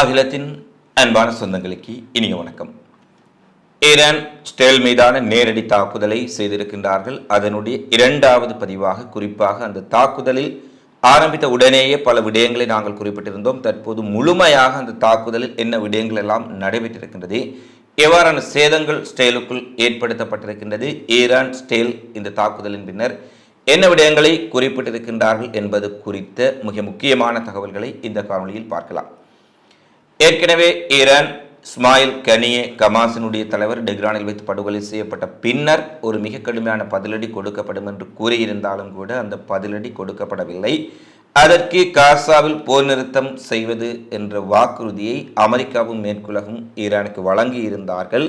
அகிலத்தின் அன்பான சொந்தங்களுக்கு இனிய வணக்கம். ஈரான் ஸ்டேல் மீதான நேரடி தாக்குதலை செய்திருக்கின்றார்கள். அதனுடைய இரண்டாவது பதிவாக குறிப்பாக அந்த தாக்குதலில் ஆரம்பித்த உடனேயே பல விடயங்களை நாங்கள் குறிப்பிட்டிருந்தோம். தற்போது முழுமையாக அந்த தாக்குதலில் என்ன விடயங்கள் எல்லாம் நடைபெற்றிருக்கின்றது. எவ்வாறான சேதங்கள் ஸ்டேலுக்குள் ஏற்படுத்தப்பட்டிருக்கின்றது. ஈரான் ஸ்டேல் இந்த தாக்குதலின் பின்னர் என்ன விடயங்களை குறிப்பிட்டிருக்கின்றார்கள் என்பது குறித்த மிக முக்கியமான தகவல்களை இந்த காணொலியில் பார்க்கலாம். ஏற்கனவே ஈரான் ஸ்மாயில் கனியே கமாசினுடைய தலைவர் டெக்ரானில் வைத்து படுகொலை செய்யப்பட்ட பின்னர் ஒரு மிக கடுமையான பதிலடி கொடுக்கப்படும் என்று கூறியிருந்தாலும் கூட அந்த பதிலடி கொடுக்கப்படவில்லை. அதற்கு காசாவில் போர் நிறுத்தம் செய்வது என்ற வாக்குறுதியை அமெரிக்காவும் மேற்குலகும் ஈரானுக்கு வழங்கி இருந்தார்கள்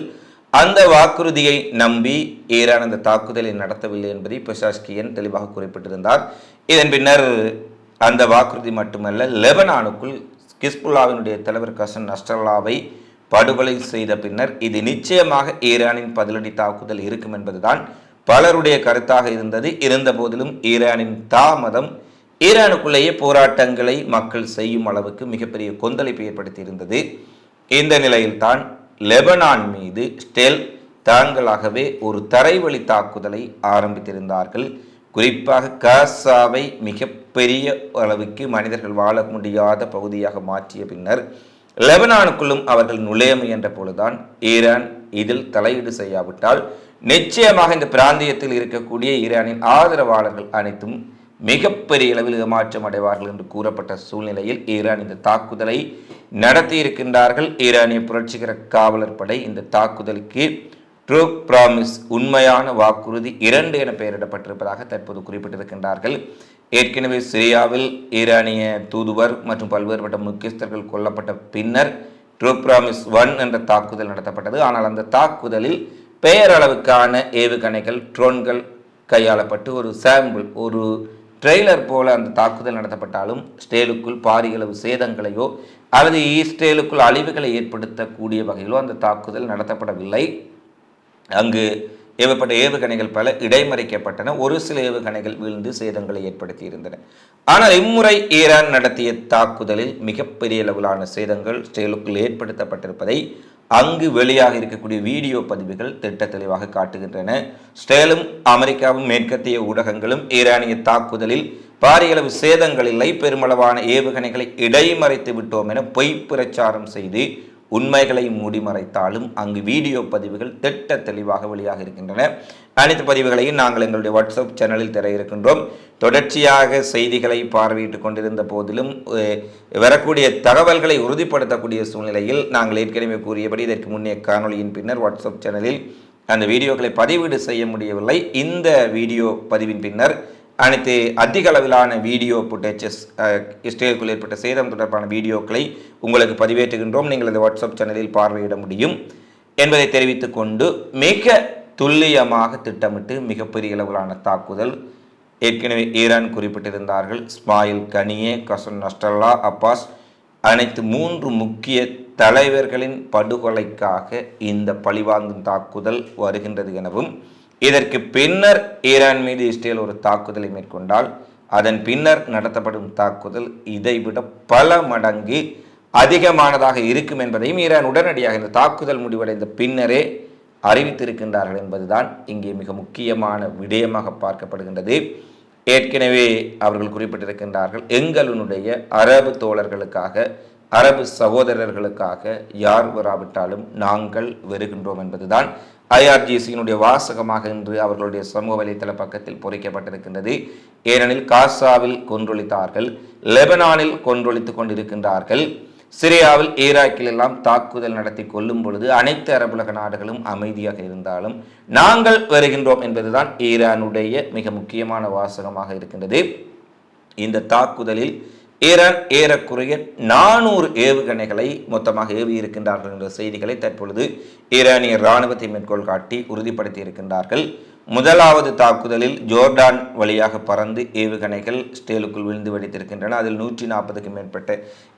அந்த வாக்குறுதியை நம்பி ஈரான் அந்த தாக்குதலை நடத்தவில்லை என்பதை பெஷாஷ்கியன் தெளிவாக குறிப்பிட்டிருந்தார். இதன் பின்னர் அந்த வாக்குறுதி மட்டுமல்ல லெபனானுக்குள் கிஸ்புல்லாவினுடைய தலைவர் கசன் நஸ்ரல்லாவை படுகொலை செய்த பின்னர் இது நிச்சயமாக ஈரானின் பதிலடி தாக்குதல் இருக்கும் என்பதுதான் பலருடைய கருத்தாக இருந்தது. இருந்த போதிலும் ஈரானின் தாமதம் ஈரானுக்குள்ளேயே போராட்டங்களை மக்கள் செய்யும் அளவுக்கு மிகப்பெரிய கொந்தளிப்பை ஏற்படுத்தி இருந்தது இந்த நிலையில்தான் லெபனான் மீது ஸ்டெல் தாங்களாகவே ஒரு தரைவழி தாக்குதலை ஆரம்பித்திருந்தார்கள். குறிப்பாக காசாவை மிகப்பெரிய அளவுக்கு மனிதர்கள் வாழ முடியாத பகுதியாக மாற்றிய பின்னர் லெபனானுக்குள்ளும் அவர்கள் நுழைய முயன்ற பொழுதுதான் ஈரான் இதில் தலையீடு செய்யாவிட்டால் நிச்சயமாக இந்த பிராந்தியத்தில் இருக்கக்கூடிய ஈரானின் ஆதரவாளர்கள் அனைத்தும் மிகப்பெரிய அளவில் ஏமாற்றம் அடைவார்கள் என்று கூறப்பட்ட சூழ்நிலையில் ஈரான் இந்த தாக்குதலை நடத்தி இருக்கின்றார்கள் ஈரானிய புரட்சிகர காவலர் படை இந்த தாக்குதலுக்கு ட்ரூ ப்ராமிஸ் உண்மையான வாக்குறுதி இரண்டு என பெயரிடப்பட்டிருப்பதாக தற்போது குறிப்பிட்டிருக்கின்றார்கள். ஏற்கனவே சிரியாவில் ஈரானிய தூதுவர் மற்றும் பல்வேறுபட்ட முக்கியஸ்தர்கள் கொல்லப்பட்ட பின்னர் ட்ரூ ப்ராமிஸ் ஒன் என்ற தாக்குதல் நடத்தப்பட்டது. ஆனால் அந்த தாக்குதலில் பெயரளவுக்கான ஏவுகணைகள் ட்ரோன்கள் கையாளப்பட்டு ஒரு சாம்பிள் ஒரு ட்ரெய்லர் போல அந்த தாக்குதல் நடத்தப்பட்டாலும் ஸ்டேலுக்குள் பாரியளவு சேதங்களையோ அல்லது ஈஸ்டேலுக்குள் அழிவுகளை ஏற்படுத்தக்கூடிய வகையிலோ அந்த தாக்குதல் நடத்தப்படவில்லை. அங்கு ஏவப்பட்ட ஏவுகணைகள் பல இடைமறிக்கப்பட்டன. ஒரு சில ஏவுகணைகள் வீழ்ந்து சேதங்களை ஏற்படுத்தி இருந்தன ஆனால் இம்முறை ஈரான் நடத்திய தாக்குதலில் மிகப்பெரிய அளவிலான சேதங்கள் ஸ்டேலுக்குள் ஏற்படுத்தப்பட்டிருப்பதை அங்கு வெளியாக இருக்கக்கூடிய வீடியோ பதிவுகள் திட்ட தெளிவாக காட்டுகின்றன. ஸ்டேலும் அமெரிக்காவும் மேற்கத்திய ஊடகங்களும் ஈரானிய தாக்குதலில் பாரிய அளவு சேதங்கள் இல்லை. பெருமளவான ஏவுகணைகளை இடைமறைத்து விட்டோம் என பொய் பிரச்சாரம் செய்து உண்மைகளை மூடிமறைத்தாலும் அங்கு வீடியோ பதிவுகள் திட்ட தெளிவாக வெளியாக இருக்கின்றன. அனைத்து பதிவுகளையும் நாங்கள் எங்களுடைய வாட்ஸ்அப் சேனலில் தர இருக்கின்றோம். தொடர்ச்சியாக செய்திகளை பார்வையிட்டுக் கொண்டிருந்த போதிலும் வரக்கூடிய தகவல்களை உறுதிப்படுத்தக்கூடிய சூழ்நிலையில் நாங்கள் ஏற்கனவே கூறியபடி இதற்கு முன்னே காணொளியின் பின்னர் வாட்ஸ்அப் சேனலில் அந்த வீடியோக்களை பதிவீடு செய்ய முடியவில்லை. இந்த வீடியோ பதிவின் பின்னர் அனைத்து அதிக அளவிலான வீடியோ புட்டேச்சஸ் இஸ்ரேலுக்குள் ஏற்பட்ட சேதம் தொடர்பான வீடியோக்களை உங்களுக்கு பதிவேற்றுகின்றோம். நீங்கள் இந்த வாட்ஸ்அப் சேனலில் பார்வையிட முடியும். என்பதை தெரிவித்துக் கொண்டு மிக துல்லியமாக திட்டமிட்டு மிகப்பெரிய அளவிலான தாக்குதல். ஏற்கனவே ஈரான் குறிப்பிட்டிருந்தார்கள். ஸ்மாயில் கனியே கசன் நஸ்டல்லா அப்பாஸ் அனைத்து மூன்று முக்கிய தலைவர்களின் படுகொலைக்காக இந்த பழிவாங்கும் தாக்குதல் வருகின்றது எனவும் இதற்கு பின்னர் ஈரான் மீது இஸ்ரேல் ஒரு தாக்குதலை மேற்கொண்டால் அதன் பின்னர் நடத்தப்படும் தாக்குதல் இதைவிட பல மடங்கு அதிகமானதாக இருக்கும் என்பதையும் ஈரான் உடனடியாக இந்த தாக்குதல் முடிவடைந்த பின்னரே அறிவித்திருக்கின்றார்கள் என்பதுதான் இங்கே மிக முக்கியமான விடயமாக பார்க்கப்படுகின்றது. ஏற்கனவே அவர்கள் குறிப்பிட்டிருக்கின்றார்கள் எங்களுடைய அரபு தோழர்களுக்காக அரபு சகோதரர்களுக்காக யார் வராவிட்டாலும் நாங்கள் வருகின்றோம் என்பதுதான் ஐஆர்ஜிசியினுடைய வாசகமாக இன்று அவர்களுடைய சமூக வலைத்தள பக்கத்தில் பொறிக்கப்பட்டிருக்கின்றது. ஏனெனில் காசாவில் கொன்றொழித்தார்கள் லெபனானில் கொன்றொழித்துக் கொண்டிருக்கின்றார்கள். சிரியாவில் ஈராக்கில் எல்லாம் தாக்குதல் நடத்தி கொள்ளும் பொழுது அனைத்து அரபுலக நாடுகளும் அமைதியாக இருந்தாலும் நாங்கள் வருகின்றோம் என்பதுதான் ஈரானுடைய மிக முக்கியமான வாசகமாக இருக்கின்றது. இந்த தாக்குதலில் ஈரான் ஏறக்குறைய நானூறு ஏவுகணைகளை மொத்தமாக ஏவி இருக்கின்றார்கள் என்ற செய்திகளை தற்பொழுது ஈரானிய இராணுவத்தை மேற்கோள் காட்டி உறுதிப்படுத்தி இருக்கின்றார்கள் முதலாவது தாக்குதலில் ஜோர்டான் வழியாக பறந்து ஏவுகணைகள் ஸ்டேலுக்குள் விழுந்து வெடித்திருக்கின்றன. அதில் நூற்றி நாற்பதுக்கு மேற்பட்ட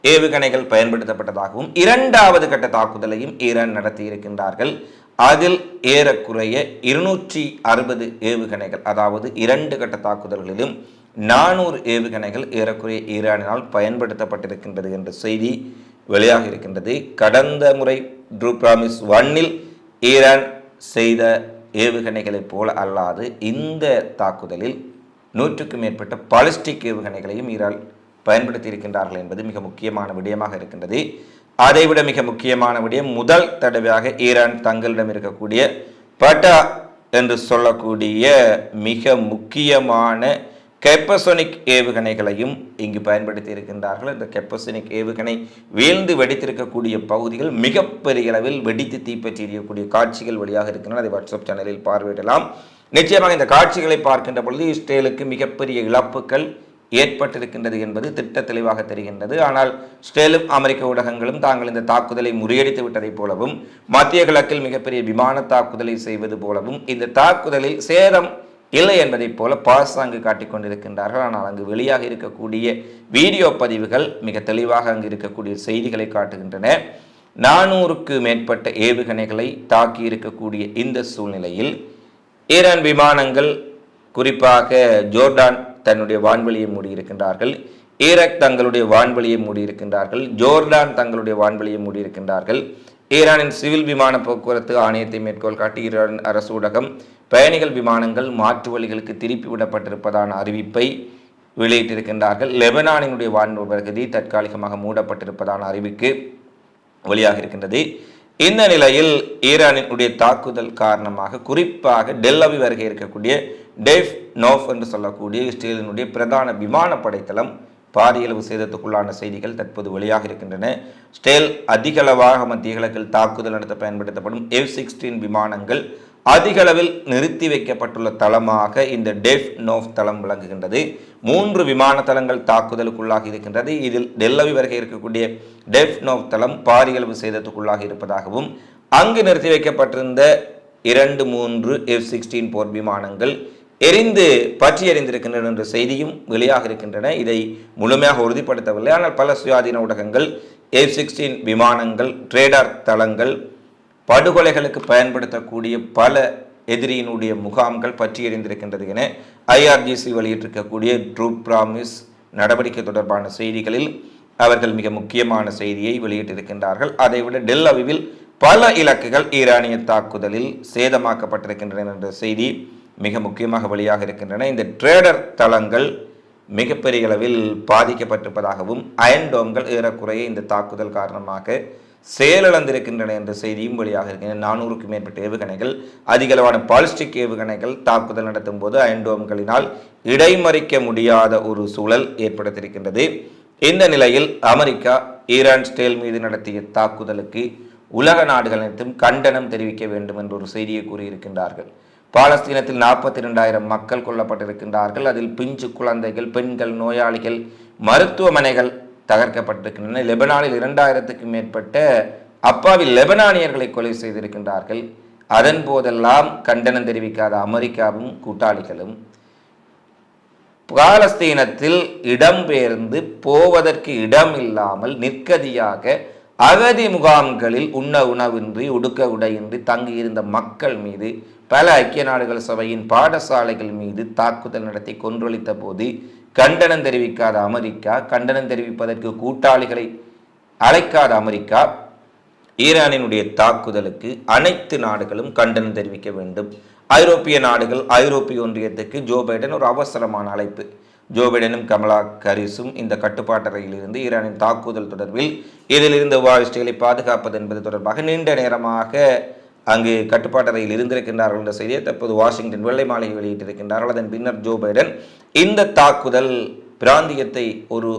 ஏவுகணைகள் பயன்படுத்தப்பட்டதாகவும் இரண்டாவது கட்ட தாக்குதலையும் ஈரான் நடத்தி இருக்கின்றார்கள் அதில் ஏறக்குறைய இருநூற்றி அறுபது ஏவுகணைகள் அதாவது இரண்டு கட்ட தாக்குதல்களிலும் நானூறு ஏவுகணைகள் ஏறக்குறைய ஈரானினால் பயன்படுத்தப்பட்டிருக்கின்றது என்ற செய்தி வெளியாக இருக்கின்றது. கடந்த முறை ட்ரூ பிராமிஸ் ஒன்னில் ஈரான் செய்த ஏவுகணைகளைப் போல அல்லாது இந்த தாக்குதலில் நூற்றுக்கும் மேற்பட்ட பாலிஸ்டிக் ஏவுகணைகளையும் ஈரான் பயன்படுத்தி இருக்கின்றார்கள் என்பது மிக முக்கியமான விடயமாக இருக்கின்றது. அதைவிட மிக முக்கியமான விடயம் முதல் தடவையாக ஈரான் தங்களிடம் இருக்கக்கூடிய பட்டா என்று சொல்லக்கூடிய மிக முக்கியமான கெப்பசோனிக் ஏவுகணைகளையும் இங்கு பயன்படுத்தி இருக்கின்றார்கள். இந்த கெப்பசோனிக் ஏவுகணை வீழ்ந்து வெடித்திருக்கக்கூடிய பகுதிகள் மிகப்பெரிய அளவில் வெடித்து தீப்பற்றி எரியக்கூடிய காட்சிகள் வழியாக இருக்கின்றன. அதை வாட்ஸ்அப் சேனலில் பார்வையிடலாம். நிச்சயமாக இந்த காட்சிகளை பார்க்கின்ற பொழுது இஸ்ரேலுக்கு மிகப்பெரிய இழப்புகள் ஏற்பட்டிருக்கின்றது என்பது திட்ட தெளிவாக தெரிகின்றது. ஆனால் ஸ்டேலும் அமெரிக்க ஊடகங்களும் தாங்கள் இந்த தாக்குதலை முறியடித்து விட்டதைப் போலவும் மத்திய கிழக்கில் மிகப்பெரிய விமான தாக்குதலை செய்வது போலவும் இந்த தாக்குதலில் சேதம் இல்லை என்பதைப் போல பாசாங்கு காட்டிக் கொண்டிருக்கின்றார்கள். ஆனால் அங்கு வெளியாக இருக்கக்கூடிய வீடியோ பதிவுகள் மிக தெளிவாக அங்கு இருக்கக்கூடிய செய்திகளை காட்டுகின்றன. நானூறுக்கு மேற்பட்ட ஏவுகணைகளை தாக்கி இருக்கக்கூடிய இந்த சூழ்நிலையில் ஈரான் விமானங்கள் குறிப்பாக ஜோர்டான் தன்னுடைய வான்வெளியை மூடியிருக்கின்றார்கள் ஈராக் தங்களுடைய வான்வெளியை மூடியிருக்கின்றார்கள் ஜோர்டான் தங்களுடைய வான்வெளியை மூடியிருக்கின்றார்கள் ஈரானின் சிவில் விமான போக்குவரத்து ஆணையத்தை மேற்கோள் காட்டி ஈரான் அரசு ஊடகம் பயணிகள் விமானங்கள் மாற்று வழிகளுக்கு திருப்பி விடப்பட்டிருப்பதான அறிவிப்பை வெளியிட்டிருக்கின்றார்கள். லெபனானினுடைய வான்பகுதி தற்காலிகமாக மூடப்பட்டிருப்பதான அறிவிக்கு வெளியாக இருக்கின்றது. இந்த நிலையில் ஈரானினுடைய தாக்குதல் காரணமாக குறிப்பாக டெல்லவி வருகை இருக்கக்கூடிய டேஃப் நோஃப் என்று சொல்லக்கூடிய இஸ்ரேலினுடைய பிரதான விமான படைத்தளம் பாரியளவு சேதத்துக்குள்ளான செய்திகள் தற்போது வெளியாக இருக்கின்றன. ஸ்டேல் அதிகளவாக மத்திய கிழக்கில் தாக்குதல் நடத்த பயன்படுத்தப்படும் எஃப் சிக்ஸ்டீன் விமானங்கள் அதிகளவில் நிறுத்தி வைக்கப்பட்டுள்ள தளமாக இந்த டெஃப் நோஃப் தளம் விளங்குகின்றது. மூன்று விமான தளங்கள் தாக்குதலுக்குள்ளாகி இருக்கின்றது. இதில் டெல்லவி வருகை இருக்கக்கூடிய டெஃப் நோஃப் தளம் பாரியளவு சேதத்துக்குள்ளாக இருப்பதாகவும் அங்கு நிறுத்தி வைக்கப்பட்டிருந்த இரண்டு மூன்று எஃப் சிக்ஸ்டீன் போர் விமானங்கள் எரிந்து பற்றி எறிந்திருக்கின்றன என்ற செய்தியும் வெளியாக இருக்கின்றன. இதை முழுமையாக உறுதிப்படுத்தவில்லை. ஆனால் பல சுயாதீன ஊடகங்கள் எஃப் சிக்ஸ்டீன் விமானங்கள் ட்ரேடார் தளங்கள் படுகொலைகளுக்கு பயன்படுத்தக்கூடிய பல எதிரியினுடைய முகாம்கள் பற்றி எறிந்திருக்கின்றது என ஐஆர்ஜிசி வெளியிட்டிருக்கக்கூடிய ட்ரூ பிராமிஸ் நடவடிக்கை தொடர்பான செய்திகளில் அவர்கள் மிக முக்கியமான செய்தியை வெளியிட்டிருக்கின்றார்கள். அதைவிட டெல் அவிவில் பல இலக்குகள் ஈரானிய தாக்குதலில் சேதமாக்கப்பட்டிருக்கின்றன என்ற செய்தி மிக முக்கியமாக வழியாக இருக்கின்றன. இந்த ட்ரேடர் தளங்கள் மிகப்பெரிய அளவில் பாதிக்கப்பட்டிருப்பதாகவும் அயன்டோம்கள் ஏறக்குறைய இந்த தாக்குதல் காரணமாக செயலிழந்திருக்கின்றன என்ற செய்தியும் வெளியாக இருக்கின்றன. நானூறுக்கும் மேற்பட்ட ஏவுகணைகள் அதிகளவான பாலிஸ்டிக் ஏவுகணைகள் தாக்குதல் நடத்தும் போது அயன்டோம்களினால் இடைமறிக்க முடியாத ஒரு சூழல் ஏற்படுத்தியிருக்கின்றது. இந்த நிலையில் அமெரிக்கா ஈரான் ஸ்டேல் மீது நடத்திய தாக்குதலுக்கு உலக நாடுகள் அனைத்தும் கண்டனம் தெரிவிக்க வேண்டும் என்ற ஒரு செய்தியை கூறியிருக்கின்றார்கள். பாலஸ்தீனத்தில் நாற்பத்தி இரண்டாயிரம் மக்கள் கொல்லப்பட்டிருக்கின்றார்கள். அதில் பிஞ்சு குழந்தைகள் பெண்கள் நோயாளிகள் மருத்துவமனைகள் தகர்க்கப்பட்டிருக்கின்றன. லெபனானில் இரண்டாயிரத்துக்கும் மேற்பட்ட அப்பாவி லெபனானியர்களை கொலை செய்திருக்கின்றார்கள். அதன் போதெல்லாம் கண்டனம் தெரிவிக்காத அமெரிக்காவும் கூட்டாளிகளும் பாலஸ்தீனத்தில் இடம்பெயர்ந்து போவதற்கு இடம் இல்லாமல் நிற்கதியாக அகதி முகாம்களில் உண்ண உணவின்றி உடுக்க உடையின்றி தங்கியிருந்த மக்கள் மீது பல ஐக்கிய நாடுகள் சபையின் பாடசாலைகள் மீது தாக்குதல் நடத்தி கொன்றொழித்த போது கண்டனம் தெரிவிக்காத அமெரிக்கா கண்டனம் தெரிவிப்பதற்கு கூட்டாளிகளை அழைக்காத அமெரிக்கா ஈரானினுடைய தாக்குதலுக்கு அனைத்து நாடுகளும் கண்டனம் தெரிவிக்க வேண்டும். ஐரோப்பிய நாடுகள் ஐரோப்பிய ஒன்றியத்துக்கு ஜோ பைடன் ஒரு அவசரமான அழைப்பு. ஜோ பைடனும் கமலா ஹரிஸும் இந்த கட்டுப்பாட்டறையிலிருந்து ஈரானின் தாக்குதல் தொடர்பில் இதிலிருந்து வாரிஸ்டுகளை பாதுகாப்பது என்பது தொடர்பாக நீண்ட நேரமாக அங்கு கட்டுப்பாட்டறையில் இருந்திருக்கின்றார்கள் என்ற செய்தியை தற்போது வாஷிங்டன் வெள்ளை மாளிகை வெளியிட்டிருக்கின்றார்கள். அதன் பின்னர் ஜோ பைடன் இந்த தாக்குதல் பிராந்தியத்தை ஒரு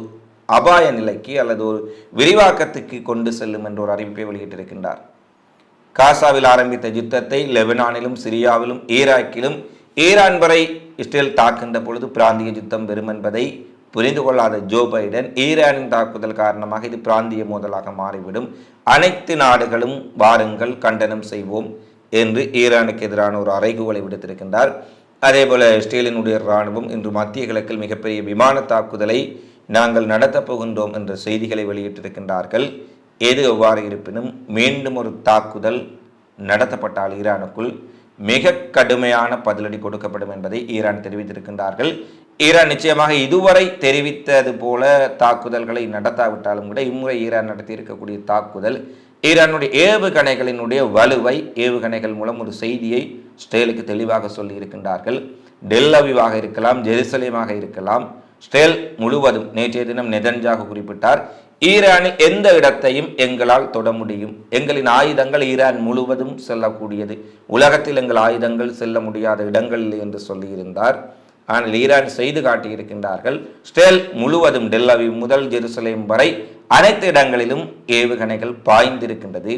அபாய நிலைக்கு அல்லது ஒரு விரிவாக்கத்துக்கு கொண்டு செல்லும் என்ற ஒரு அறிவிப்பை வெளியிட்டிருக்கின்றார். காசாவில் ஆரம்பித்த யுத்தத்தை லெபனானிலும் சிரியாவிலும் ஈராக்கிலும் ஈரான் வரை இஸ்ரேல் தாக்கின்ற பொழுது பிராந்திய யுத்தம் வரும் என்பதை புரிந்து கொள்ளாத ஜோ பைடன் ஈரானின் தாக்குதல் காரணமாக இது பிராந்திய மோதலாக மாறிவிடும். அனைத்து நாடுகளும் வாருங்கள் கண்டனம் செய்வோம் என்று ஈரானுக்கு எதிரான ஒரு அறைகூவலை விடுத்திருக்கின்றார். அதேபோல இஸ்ரேலினுடைய இராணுவம் இன்று மத்திய கிழக்கில் மிகப்பெரிய விமான தாக்குதலை நாங்கள் நடத்தப் போகின்றோம் என்ற செய்திகளை வெளியிட்டிருக்கின்றார்கள். எது எவ்வாறு இருப்பினும் மீண்டும் ஒரு தாக்குதல் நடத்தப்பட்டால் ஈரானுக்குள் மிக கடுமையான பதிலடி கொடுக்கப்படும் என்பதை ஈரான் தெரிவித்திருக்கின்றார்கள். ஈரான் நிச்சயமாக இதுவரை தெரிவித்தது போல தாக்குதல்களை நடத்தாவிட்டாலும் கூட இம்முறை ஈரான் நடத்தியிருக்கக்கூடிய தாக்குதல் ஈரானுடைய ஏவுகணைகளினுடைய வலுவை ஏவுகணைகள் மூலம் ஒரு செய்தியை ஸ்டேலுக்கு தெளிவாக சொல்லி இருக்கின்றார்கள். டெல்லவிவாக இருக்கலாம் ஜெருசலேமாக இருக்கலாம். ஸ்டேல் முழுவதும் நேற்றைய தினம் நெதன்ஜாக குறிப்பிட்டார். ஈரானில் எந்த இடத்தையும் எங்களால் தொட முடியும். எங்களின் ஆயுதங்கள் ஈரான் முழுவதும் செல்லக்கூடியது. உலகத்தில் எங்கள் ஆயுதங்கள் செல்ல முடியாத இடங்கள் இல்லை என்று சொல்லியிருந்தார். ஆனால் ஈரான் செய்து காட்டியிருக்கின்றார்கள். ஸ்டேல் முழுவதும் டெல்லவி முதல் ஜெருசலேம் வரை அனைத்து இடங்களிலும் ஏவுகணைகள் பாய்ந்திருக்கின்றது.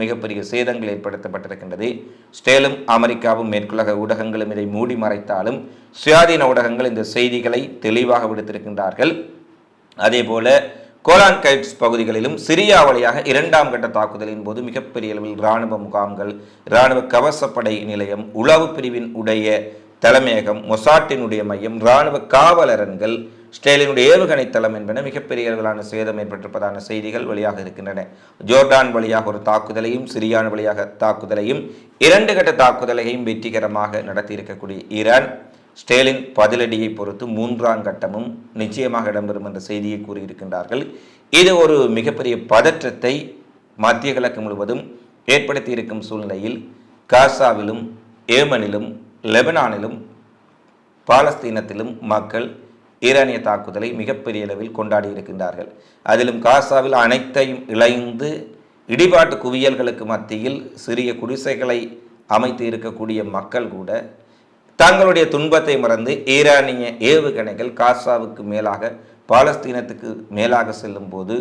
மிகப்பெரிய சேதங்கள் ஏற்படுத்தப்பட்டிருக்கின்றது. ஸ்டேலும் அமெரிக்காவும் மேற்குலக ஊடகங்களும் இதை மூடி மறைத்தாலும் சுயாதீன ஊடகங்கள் இந்த செய்திகளை தெளிவாக விடுத்திருக்கின்றார்கள். அதே போல கோலான் கைட்ஸ் பகுதிகளிலும் சிரியா வழியாக இரண்டாம் கட்ட தாக்குதலின் போது மிகப்பெரிய அளவில் இராணுவ முகாம்கள் இராணுவ கவசப்படை நிலையம் உளவு பிரிவின் உடைய தலைமையகம் மொசாட்டினுடைய மையம் இராணுவ காவலரன்கள் ஸ்டேலினுடைய ஏவுகணை தளம் என்பன மிகப்பெரிய அளவிலான சேதம் ஏற்பட்டிருப்பதான செய்திகள் வெளியாக இருக்கின்றன. ஜோர்டான் வழியாக ஒரு தாக்குதலையும் சிரியான் வழியாக தாக்குதலையும் இரண்டு கட்ட தாக்குதலையும் வெற்றிகரமாக நடத்தியிருக்கக்கூடிய ஈரான். ஸ்டேலின் பதிலடியை பொறுத்து மூன்றாம் கட்டமும் நிச்சயமாக இடம்பெறும் என்ற செய்தியை கூறியிருக்கின்றார்கள். இது ஒரு மிகப்பெரிய பதற்றத்தை மத்திய கிழக்கு முழுவதும் ஏற்படுத்தி இருக்கும் சூழ்நிலையில் காசாவிலும் ஏமனிலும் லெபனானிலும் பாலஸ்தீனத்திலும் மக்கள் ஈரானிய தாக்குதலை மிகப்பெரிய அளவில் கொண்டாடி இருக்கின்றார்கள் அதிலும் காசாவில் அனைத்தையும் இழைந்து இடிபாட்டு குவியல்களுக்கு மத்தியில் சிறிய குடிசைகளை அமைத்து இருக்கக்கூடிய மக்கள் கூட தங்களுடைய துன்பத்தை மறந்து ஈரானிய ஏவுகணைகள் காசாவுக்கு மேலாக பாலஸ்தீனத்துக்கு மேலாக செல்லும் போது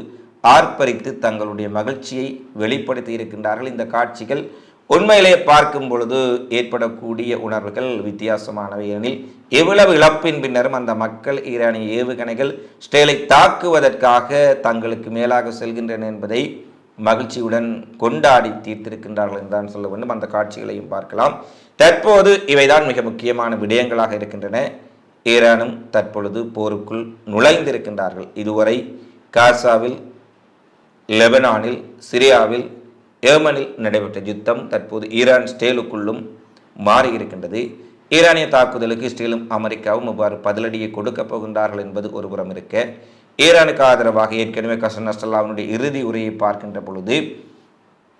ஆர்ப்பரித்து தங்களுடைய மகிழ்ச்சியை வெளிப்படுத்தி இருக்கின்றார்கள். இந்த காட்சிகள் உண்மையிலே பார்க்கும் பொழுது ஏற்படக்கூடிய உணர்வுகள் வித்தியாசமானவை. எனில் எவ்வளவு இழப்பின் பின்னரும் அந்த மக்கள் ஈரானிய ஏவுகணைகள் ஸ்டேலை தாக்குவதற்காக தங்களுக்கு மேலாக செல்கின்றன என்பதை மகிழ்ச்சியுடன் கொண்டாடி தீர்த்திருக்கின்றார்கள் என்றுதான் சொல்ல வேண்டும். அந்த காட்சிகளையும் பார்க்கலாம். தற்போது இவைதான் மிக முக்கியமான விடயங்களாக இருக்கின்றன. ஈரானும் தற்பொழுது போருக்குள் நுழைந்திருக்கின்றார்கள். இதுவரை காசாவில் லெபனானில் சிரியாவில் ஏமனில் நடைபெற்ற யுத்தம் தற்போது ஈரான் ஸ்டேலுக்குள்ளும் மாறி இருக்கின்றது ஈரானிய தாக்குதலுக்கு ஸ்டீலும் அமெரிக்காவும் இவ்வாறு பதிலடியை கொடுக்கப் போகின்றார்கள் என்பது ஒருபுறம் இருக்க ஈரானுக்கு ஆதரவாக ஏற்கனவே கசன் நஸ்டல்லாவினுடைய இறுதி உரையை பார்க்கின்ற பொழுது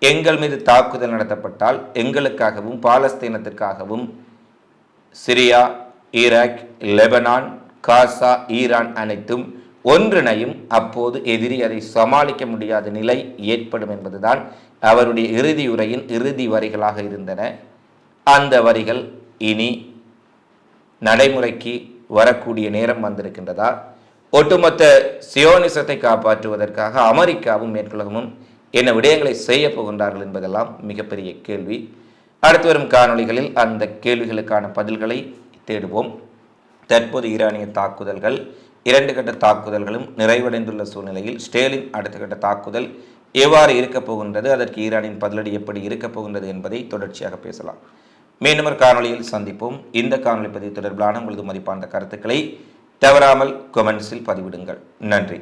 எங்கள் மீது தாக்குதல் நடத்தப்பட்டால் எங்களுக்காகவும் பாலஸ்தீனத்திற்காகவும் Syria Iraq Lebanon Gaza Iran அனைத்தும் ஒன்றிணையும் அப்போது எதிரி அதை சமாளிக்க முடியாத நிலை ஏற்படும் என்பதுதான் அவருடைய இறுதி உரையின் இறுதி வரிகளாக இருந்தன. அந்த வரிகள் இனி நடைமுறைக்கு வரக்கூடிய நேரம் வந்திருக்கின்றதா? ஒட்டுமொத்த சியோனிசத்தை காப்பாற்றுவதற்காக அமெரிக்காவும் மேற்குலகமும் என்ன விடயங்களை செய்ய போகின்றார்கள் என்பதெல்லாம் மிகப்பெரிய கேள்வி. அடுத்து வரும் காணொளிகளில் அந்த கேள்விகளுக்கான பதில்களை தேடுவோம். தற்போது ஈரானிய தாக்குதல்கள் இரண்டு கட்ட தாக்குதல்களும் நிறைவடைந்துள்ள சூழ்நிலையில் ஸ்டேலின் அடுத்த கட்ட தாக்குதல் எவ்வாறு இருக்கப் போகின்றது அதற்கு ஈரானின் பதிலடி எப்படி இருக்கப் போகின்றது என்பதை தொடர்ச்சியாக பேசலாம். மீண்டும் ஒரு காணொளியில் சந்திப்போம். இந்த காணொலி பதிவு தொடர்பிலான உங்களது மதிப்பான கருத்துக்களை தவறாமல் கொமெண்ட்ஸில் பதிவிடுங்கள். நன்றி.